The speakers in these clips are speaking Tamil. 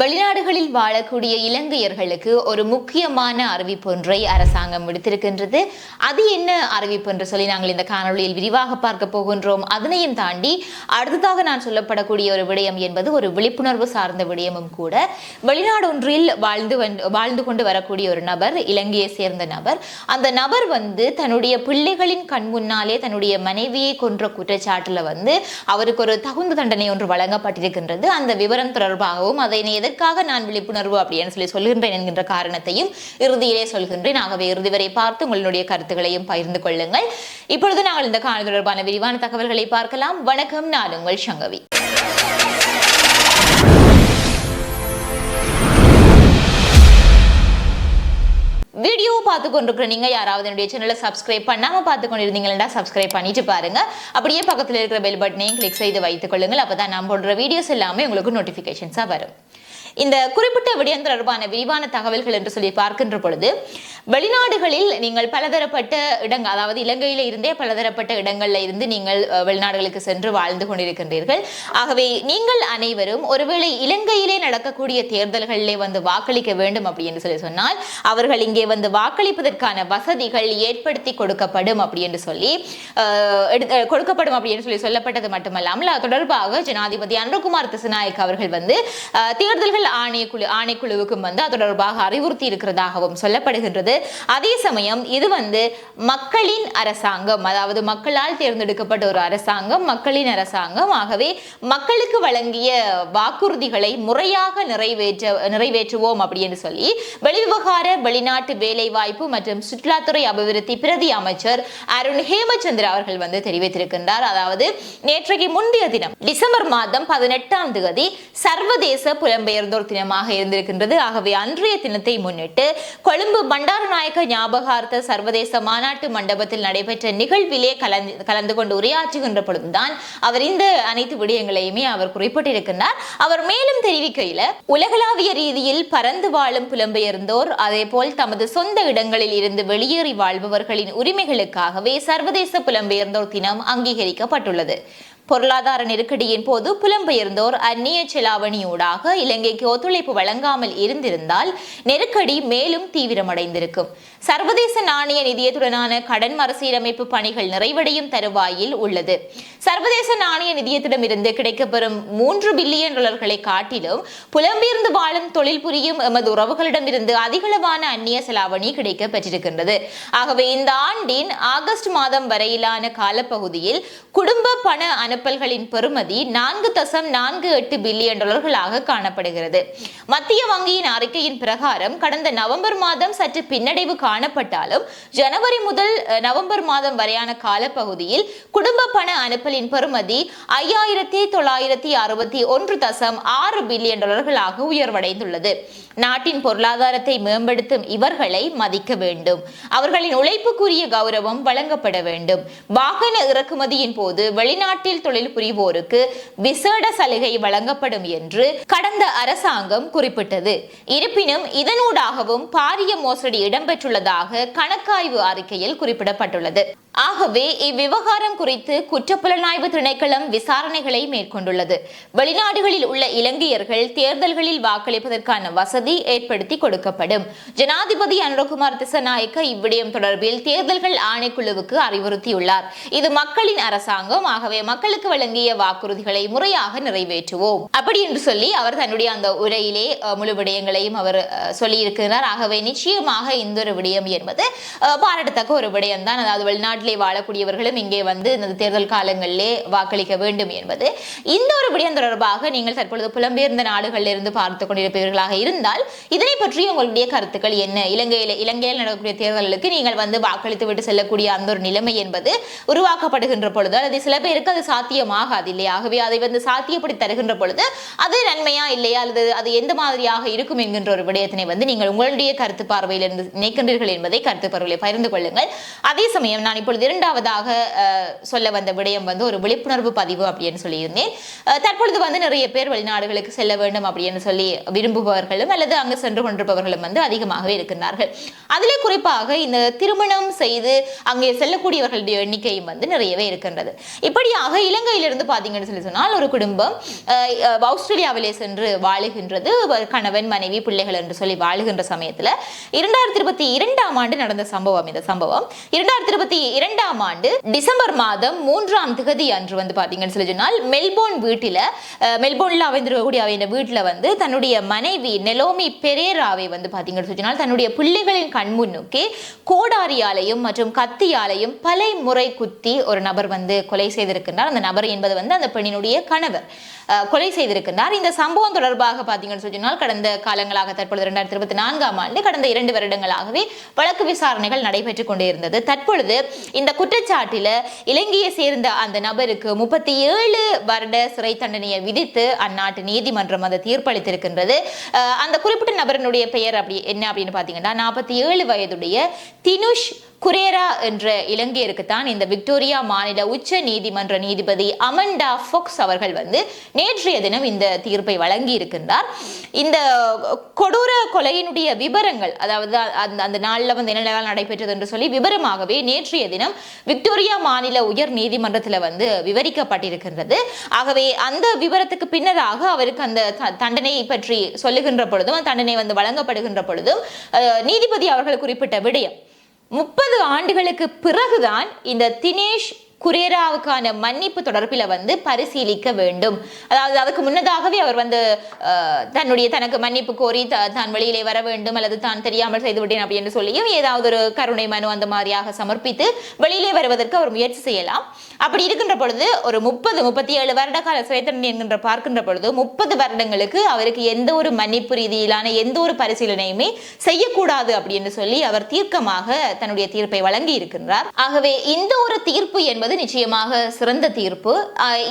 வெளிநாடுகளில் வாழக்கூடிய இலங்கையர்களுக்கு ஒரு முக்கியமான அறிவிப்பு ஒன்றை அரசாங்கம் விடுத்திருக்கின்றது. அது என்ன அறிவிப்பு என்று சொல்லி நாங்கள் இந்த காணொளியில் விரிவாக பார்க்க போகின்றோம். அதனையும் தாண்டி அடுத்ததாக நான் சொல்லப்படக்கூடிய ஒரு விடயம் என்பது ஒரு விழிப்புணர்வு சார்ந்த விடயமும் கூட. வெளிநாடு ஒன்றில் வாழ்ந்து வாழ்ந்து கொண்டு வரக்கூடிய ஒரு நபர் இலங்கையை சேர்ந்த நபர் அந்த நபர் வந்து தன்னுடைய பிள்ளைகளின் கண் முன்னாலே தன்னுடைய மனைவியை கொன்ற குற்றச்சாட்டில் வந்து அவருக்கு ஒரு தகுந்த தண்டனை ஒன்று வழங்கப்பட்டிருக்கின்றது. அந்த விவரம் தொடர்பாகவும் அதை எதற்காக நான் விழிப்புணர்வு அப்படின்னு சொல்லி சொல்கின்றேன் என்கின்ற காரணத்தையும் இறுதியிலே சொல்கின்றேன். ஆகவே இறுதி வரை பார்த்து உங்களுடைய கருத்துக்களையும் பகிர்ந்து கொள்ளுங்கள். இப்பொழுது நாங்கள் இந்த காணொலி தொடர்பான விரிவான தகவல்களை பார்க்கலாம். வணக்கம் நான் உங்கள் சங்கவி. வீடியோ பார்த்து கொண்டிருக்கிற நீங்க யாராவது என்னுடைய சேனலை சப்ஸ்கிரைப் பண்ணாம பார்த்து கொண்டிருந்தீங்கன்னா சப்ஸ்கிரைப் பண்ணிட்டு பாருங்க. அப்படியே பக்கத்தில் இருக்கிற பெல் பட்டனையும் கிளிக் செய்து வைத்துக் கொள்ளுங்கள். அப்பதான் நான் போடுற வீடியோஸ் எல்லாமே உங்களுக்கு நோட்டிபிகேஷன்ஸா வரும். இந்த குறிப்பிட்ட விடயம் தொடர்பான விரிவான தகவல்கள் என்று சொல்லி பார்க்கின்ற பொழுது வெளிநாடுகளில் நீங்கள் பலதரப்பட்ட இடங்கள் அதாவது இலங்கையில இருந்தே பலதரப்பட்ட இடங்கள்ல இருந்து நீங்கள் வெளிநாடுகளுக்கு சென்று வாழ்ந்து கொண்டிருக்கின்றீர்கள். ஆகவே நீங்கள் அனைவரும் ஒருவேளை இலங்கையிலே நடக்கக்கூடிய தேர்தல்களிலே வந்து வாக்களிக்க வேண்டும் அப்படின்னு சொல்லி சொன்னால் அவர்கள் இங்கே வந்து வாக்களிப்பதற்கான வசதிகள் ஏற்படுத்தி கொடுக்கப்படும் அப்படி என்று சொல்லி அஹ், எடு- அஹ், கொடுக்கப்படும் அப்படின்னு சொல்லி சொல்லப்பட்டது மட்டுமல்லாமல் அது தொடர்பாக ஜனாதிபதி அனுகுமார் திசுநாயக் அவர்கள் வந்து தேர்தல்கள் ஆணையக்குழு ஆணைக்குழுவுக்கும் வந்து அது தொடர்பாக அறிவுறுத்தி இருக்கிறதாகவும் சொல்லப்படுகின்றது. அதே சமயம் இது வந்து மக்களின் அரசாங்கம் அதாவது மக்களால் தேர்ந்தெடுக்கப்பட்ட ஒரு அரசாங்கம் மக்களின் அரசாங்கம். ஆகவே மக்களுக்கு வழங்கிய வாக்குறுதிகளை முறையாக நிறைவேற்ற நிறைவேற்றுவோம் அப்படின்னு சொல்லி வெளிவிவகார வெளிநாட்டு வேலை வாய்ப்பு மற்றும் சுற்றுலாத்துறை அபிவிருத்தி பிரதி அமைச்சர் அருண் ஹேமச்சந்திர அவர்கள் வந்து தெரிவித்திருக்கின்றார். அதாவது நேற்றைக்கு முந்தைய தினம் டிசம்பர் மாதம் பதினெட்டாம் தேதி சர்வதேச புலம்பெயர்ந்தோர் தினமாக இருந்திருக்கின்றது. ஆகவே அன்றைய தினத்தை முன்னிட்டு கொழும்பு பண்டார பண்டாரநாயக்க ஞாபகார்த்த சர்வதேச மாநாட்டு மண்டபத்தில் நடைபெற்ற நிகழ்விலே கலந்து கலந்து கொண்டு உரையாற்றுகின்ற பொழுதுதான் அவர் இந்த அனைத்து விடயங்களையுமே அவர் குறிப்பிட்டிருக்கின்றார். அவர் மேலும் தெரிவிக்கையில உலகளாவிய ரீதியில் பறந்து வாழும் புலம்பெயர்ந்தோர் அதேபோல் தமது சொந்த இடங்களில் இருந்து வெளியேறி வாழ்பவர்களின் உரிமைகளுக்காகவே சர்வதேச புலம்பெயர்ந்தோர் தினம் அங்கீகரிக்கப்பட்டுள்ளது. பொருளாதார நெருக்கடியின் போது புலம்பெயர்ந்தோர் அந்நிய செலாவணியூடாக இலங்கைக்கு ஒத்துழைப்பு வழங்காமல் இருந்திருந்தால் நெருக்கடி மேலும் தீவிரமடைந்திருக்கும். சர்வதேச நாணய நிதியத்துடனான கடன் மறுசீரமைப்பு பணிகள் நிறைவடையும் தருவாயில் உள்ளது. சர்வதேச நாணய நிதியத்திடமிருந்து கிடைக்கப்பெறும் மூன்று பில்லியன் டாலர்களை காட்டிலும் புலம்பெயர்ந்து வாழும் தொழில் புரியும் எமது உறவுகளிடமிருந்து அதிகளவான அந்நிய செலாவணி கிடைக்க பெற்றிருக்கின்றது ஆகவே இந்த ஆண்டின் ஆகஸ்ட் மாதம் வரையிலான காலப்பகுதியில் குடும்ப பண அனு அனுப்பல்களின் பெறுமதி நான்கு தசம் நான்கு எட்டு பில்லியன் டாலர்களாக காணப்படுகிறது. மத்திய வங்கியின் அறிக்கையின் பிரகாரம் கடந்த நவம்பர் மாதம் சற்று பின்னடைவு காணப்பட்டாலும் ஜனவரி முதல் நவம்பர் மாதம் வரையான காலப்பகுதியில் குடும்ப பண அனுப்பலின் பெறுமதி ஐயாயிரத்தி தொள்ளாயிரத்தி அறுபத்தி ஒன்று தசம் ஆறு பில்லியன் டாலர்களாக உயர்வடைந்துள்ளது. நாட்டின் பொருளாதாரத்தை மேம்படுத்தும் இவர்களை மதிக்க வேண்டும். அவர்களின் உழைப்புக்குரிய கௌரவம் வழங்கப்பட வேண்டும். வாகன இறக்குமதியின் போது வெளிநாட்டில் தொழில் புரிவோருக்கு விசேட சலுகை வழங்கப்படும் என்று கடந்த அரசாங்கம் குறிப்பிட்டது. இருப்பினும் இதனூடாகவும் பாரிய மோசடி இடம்பெற்றுள்ளதாக கணக்காய்வு அறிக்கையில் குறிப்பிடப்பட்டுள்ளது. ஆகவே இவ்விவகாரம் குறித்து குற்றப்புலனாய்வு திணைக்களம் விசாரணைகளை மேற்கொண்டுள்ளது. வெளிநாடுகளில் உள்ள இலங்கையர்கள் தேர்தல்களில் வாக்களிப்பதற்கான வசதி ஏற்படுத்தி கொடுக்கப்படும். ஜனாதிபதி அனுரகுமார் திசநாயக்க இவ்விடயம் தொடர்பில் தேர்தல்கள் ஆணைக்குழுவுக்கு அறிவுறுத்தியுள்ளார். இது மக்களின் அரசாங்கம். ஆகவே மக்களுக்கு வழங்கிய வாக்குறுதிகளை முறையாக நிறைவேற்றுவோம். அப்படி என்று சொல்லி அவர் தன்னுடைய அந்த உரையிலே முழு விடயங்களையும் அவர் சொல்லியிருக்கிறார். ஆகவே நிச்சயமாக இந்த ஒரு விடயம் என்பது பாராட்டத்தக்க ஒரு விடயம் தான் அதாவது வெளிநாட்டில் வாழக்கூடியவர்களும் இங்கே வந்து இந்த தேர்தல் காலங்களிலே வாக்களிக்க வேண்டும் என்பது. இந்த ஒரு விடயம் தொடர்பாக நீங்கள் தற்பொழுது புலம்பெயர்ந்த நாடுகளில் இருந்து பார்த்து கொண்டிருப்பவர்களாக இருந்தால் இதனை பற்றி உங்களுடைய கருத்துக்கள் என்ன? இலங்கையில் இலங்கையில் நடக்கக்கூடிய தேர்தல்களுக்கு நீங்கள் வந்து வாக்களித்து விட்டு செல்லக்கூடிய அந்த ஒரு நிலைமை என்பது உருவாக்கப்படுகின்ற பொழுது அல்லது சில பேருக்கு அது சாத்தியமாகாது இல்லையா? ஆகவே அதை வந்து சாத்தியப்படி தருகின்ற பொழுது அது நன்மையா இல்லையா? அல்லது அது எந்த மாதிரியாக இருக்கும் என்கின்ற ஒரு விடயத்தினை வந்து நீங்கள் உங்களுடைய கருத்து பார்வையிலிருந்து நினைக்கின்றீர்கள் என்பதை கருத்து பார்வையில் பகிர்ந்து கொள்ளுங்கள். அதே சமயம் நான் இப்பொழுது தற்பொழுது இரண்டாவதாக சொல்ல வந்த விடயம் வந்து ஒரு விழிப்புணர்வு பதிவு அப்படின்னு சொல்லியிருந்தேன். தற்பொழுது வந்து நிறைய பேர் வெளிநாடுகளுக்கு செல்ல வேண்டும் அப்படின்னு சொல்லி விரும்புபவர்களும் அல்லது அங்கு சென்று கொண்டிருப்பவர்களும் வந்து அதிகமாகவே இருக்கின்றார்கள். அதிலே குறிப்பாக இந்த திருமணம் செய்து அங்கே செல்லக்கூடியவர்களுடைய எண்ணிக்கையும் வந்து நிறையவே இருக்கின்றது. இப்படியாக இலங்கையிலிருந்து பார்த்தீங்கன்னு சொல்லி சொன்னால் ஒரு குடும்பம் ஆஸ்திரேலியாவிலே சென்று வாழுகின்றது. கணவன் மனைவி பிள்ளைகள் என்று சொல்லி வாழுகின்ற சமயத்தில் இரண்டாயிரத்தி இருபத்தி இரண்டாம் ஆண்டு நடந்த சம்பவம் இந்த சம்பவம். இரண்டாயிரத்தி இருபத்தி இரண்டாம் ஆண்டு டிசம்பர் மாதம் மூன்றாம் திகதி அன்று வந்து பாத்தீங்கன்னு சொல்லி சொன்னால் மெல்போர்ன் வீட்டில் மெல்போர்னில் அமைந்திருக்கக்கூடிய அவன் வீட்டில் வந்து தன்னுடைய மனைவி நெலோமி பெரேராவை வந்து பாத்தீங்கன்னு சொல்லி சொன்னால் தன்னுடைய பிள்ளைகளின் கண்முன்னுக்கே கோடாரியாலையும் மற்றும் கத்தியாலையும் பல முறை குத்தி ஒரு நபர் வந்து கொலை செய்திருக்கின்றார். அந்த நபர் என்பது வந்து அந்த பெண்ணினுடைய கணவர். கொலை செய்திருக்கின்றார். இந்த சம்பவம் தொடர்பாக பார்த்தீங்கன்னு சொன்னால் கடந்த காலங்களாக தற்பொழுது இரண்டாயிரத்தி இருபத்தி நான்காம் ஆண்டு கடந்த இரண்டு வருடங்களாகவே வழக்கு விசாரணைகள் நடைபெற்றுக் கொண்டே இருந்தது. தற்பொழுது இந்த குற்றச்சாட்டில இலங்கையை சேர்ந்த அந்த நபருக்கு முப்பத்தி ஏழு வருட சிறை தண்டனையை விதித்து அந்நாட்டு நீதிமன்றம் அந்த தீர்ப்பளித்திருக்கின்றது. அந்த குறிப்பிட்ட நபரினுடைய பெயர் அப்படி என்ன அப்படின்னு பார்த்தீங்கன்னா நாற்பத்தி ஏழு வயதுடைய தினுஷ் குரேரா என்ற இலங்கையருக்கு தான் இந்த விக்டோரியா மாநில உச்ச நீதிமன்ற நீதிபதி அமண்டா ஃபோக்ஸ் அவர்கள் வந்து நேற்றைய தினம் இந்த தீர்ப்பை வழங்கி இருக்கின்றார் இந்த கொடூர கொலையினுடைய விவரங்கள் அதாவது அந்த அந்த நாளில் வந்து என்னெல்லாம் நடைபெற்றது என்று சொல்லி விவரமாகவே நேற்றைய தினம் விக்டோரியா மாநில உயர் நீதிமன்றத்தில் வந்து விவரிக்கப்பட்டிருக்கின்றது. ஆகவே அந்த விவரத்துக்கு பின்னராக அவருக்கு அந்த த- தண்டனையை பற்றி சொல்லுகின்ற பொழுதும் அந்த தண்டனை வந்து வழங்கப்படுகின்ற பொழுதும் நீதிபதி அவர்கள் குறிப்பிட்ட விடயம் முப்பது ஆண்டுகளுக்கு பிறகுதான் இந்த தினேஷ் குரேராவுக்கான மன்னிப்பு தொடர்பில் வந்து பரிசீலிக்க வேண்டும். அதாவது அதுக்கு முன்னதாகவே அவர் வந்து தன்னுடைய தனக்கு மன்னிப்பு கோரி த- தான் வெளியிலே வர வேண்டும் அல்லது தான் தெரியாமல் செய்துவிட்டேன் அப்படின்னு சொல்லியும் ஏதாவது ஒரு கருணை மனு அந்த மாதிரியாக சமர்ப்பித்து வெளியிலே வருவதற்கு அவர் முயற்சி செய்யலாம். அப்படி இருக்கின்ற பொழுது ஒரு முப்பது முப்பத்தி ஏழு வருட கால சிறை தண்டனை என்கின்ற பார்க்கின்ற பொழுது முப்பது வருடங்களுக்கு அவருக்கு எந்த ஒரு மன்னிப்பு ரீதியிலான எந்த ஒரு பரிசீலனையுமே செய்யக்கூடாது அப்படின்னு சொல்லி அவர் தீர்க்கமாக தன்னுடைய தீர்ப்பை வழங்கி இருக்கின்றார் ஆகவே இந்த ஒரு தீர்ப்பு என்பது நிச்சயமாக சிறந்த தீர்ப்பு.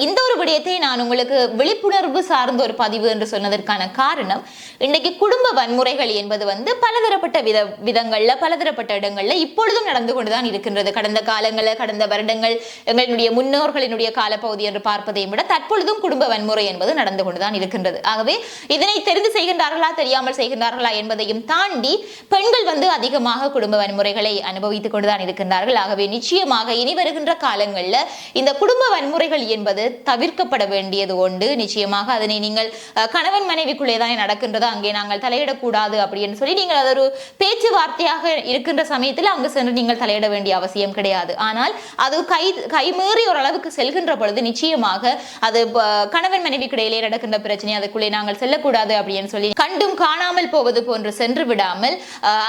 இந்த ஒரு விடயத்தை நான் உங்களுக்கு விழிப்புணர்வு சார்ந்த ஒரு பதிவு என்று சொன்னதற்கான காரணம் இன்றைக்கு குடும்ப வன்முறைகள் என்பது வந்து பலதரப்பட்ட வித விதங்களில் பலதரப்பட்ட இடங்களில் இப்பொழுதும் நடந்து கொண்டுதான் இருக்கின்றது. கடந்த காலங்களில் கடந்த வருடங்கள் எங்களுடைய முன்னோர்களினுடைய காலப்பகுதி என்று பார்ப்பதையும் விட தற்பொழுதும் குடும்ப வன்முறை என்பது நடந்து கொண்டுதான் இருக்கின்றது. ஆகவே இதனை தெரிந்து செய்கின்றார்களா தெரியாமல் செய்கின்றார்களா என்பதையும் தாண்டி பெண்கள் வந்து அதிகமாக குடும்ப வன்முறைகளை அனுபவித்துக் கொண்டுதான் இருக்கின்றார்கள். ஆகவே நிச்சயமாக இனி வருகின்ற கால காலங்களில் இந்த குடும்ப வன்முறைகள் என்பது தவிர்க்கப்பட வேண்டியது உண்டு. நிச்சயமாக அதனை நீங்கள் கணவன் மனைவிக்குள்ளே தான் நடக்கின்றது அங்கே நாங்கள் தலையிடக்கூடாது அப்படின்னு சொல்லி நீங்கள் அது ஒரு பேச்சுவார்த்தையாக இருக்கின்ற சமயத்தில் அங்கு சென்று நீங்கள் தலையிட வேண்டிய அவசியம் கிடையாது. ஆனால் அது கை கைமீறி ஓரளவுக்கு செல்கின்ற பொழுது நிச்சயமாக அது கணவன் மனைவிக்கு இடையிலே நடக்கின்ற பிரச்சனை அதுக்குள்ளே நாங்கள் செல்லக்கூடாது அப்படின்னு சொல்லி கண்டும் காணாமல் போவது போன்று சென்று விடாமல்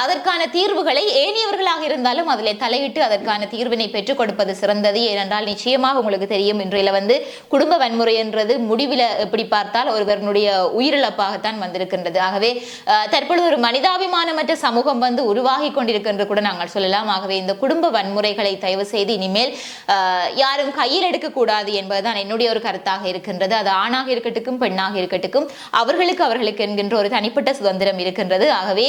அதற்கான தீர்வுகளை ஏனியவர்களாக இருந்தாலும் அதிலே தலையிட்டு அதற்கான தீர்வினை பெற்றுக் கொடுப்பது சிறந்தது. ஏனென்றால் நிச்சயமாக உங்களுக்கு தெரியும் இன்றையில வந்து குடும்ப வன்முறைன்றது முடிவில் எப்படி பார்த்தால் ஒருவருடைய உயிரிழப்பாகத்தான் வந்திருக்கின்றது. ஆகவே தற்பொழுது ஒரு மனிதாபிமானமற்ற சமூகம் வந்து உருவாகி கொண்டிருக்கின்ற கூட நாங்கள் சொல்லலாம். ஆகவே இந்த குடும்ப வன்முறைகளை தயவு செய்து இனிமேல் யாரும் கையில் எடுக்கக்கூடாது என்பதுதான் என்னுடைய ஒரு கருத்தாக இருக்கின்றது. அது ஆணாக இருக்கட்டும் பெண்ணாக இருக்கட்டும் அவர்களுக்கு அவர்களுக்கு என்கின்ற ஒரு தனிப்பட்ட சுதந்திரம் இருக்கின்றது. ஆகவே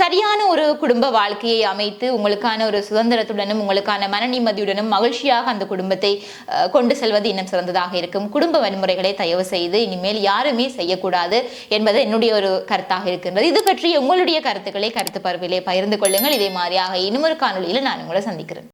சரியான ஒரு குடும்ப வாழ்க்கையை அமைத்து உங்களுக்கான ஒரு சுதந்திரத்துடனும் உங்களுக்கான மன நிம்மதியுடனும் மகிழ்ச்சியாக அந்த குடும்பத்தை அஹ், கொண்டு செல்வது இன்னும் சிறந்ததாக இருக்கும். குடும்ப வன்முறைகளை தயவு செய்து இனிமேல் யாருமே செய்யக்கூடாது என்பது என்னுடைய ஒரு கருத்தாக இருக்கின்றது. இது பற்றி உங்களுடைய கருத்துக்களை கருத்து பரவிலே பகிர்ந்து கொள்ளுங்கள். இதே மாதிரியாக இன்னும் ஒரு காணொளியில் நான் உங்களை சந்திக்கிறேன்.